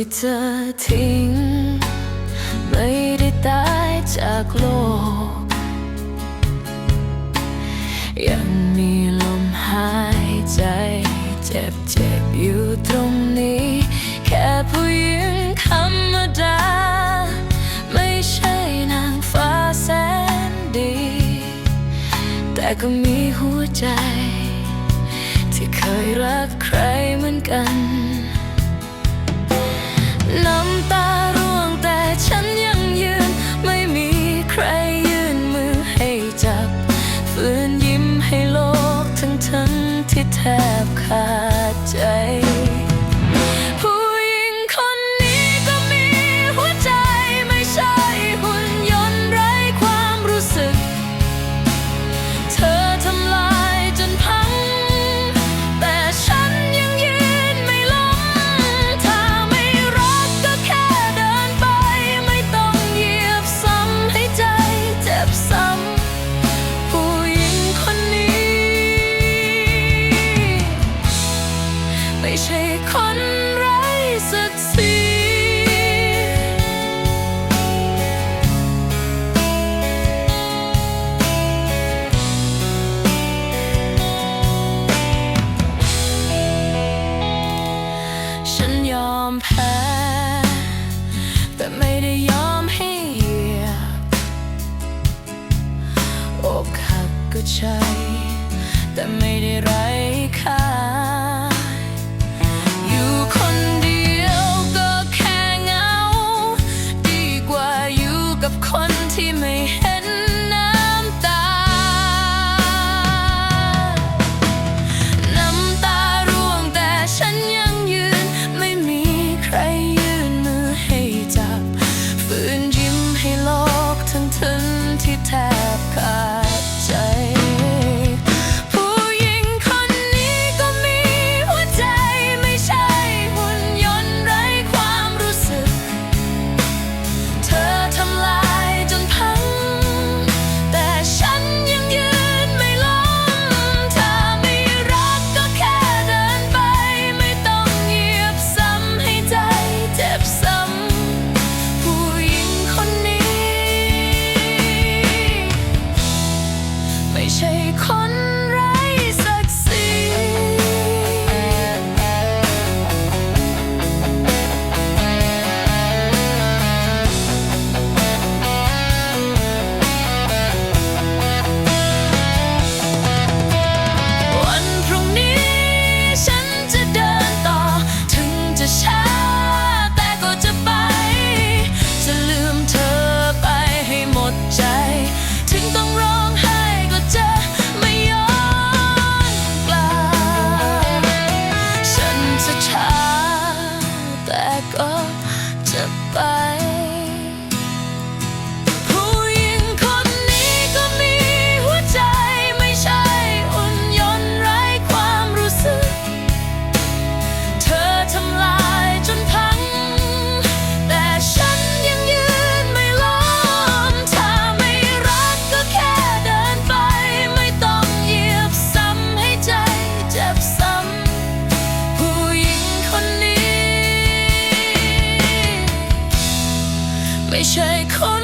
ที่เธอทิ้ง ไม่ได้ตายจากโลก ยังมีลมหายใจ เจ็บเจ็บอยู่ตรงนี้ แค่ผู้หญิงธรรมดา ไม่ใช่นางฟ้าแสนดี แต่ก็มีหัวใจ ที่เคยรักใคร i made it right. ไม่ใช่คน dzisiaj kończy.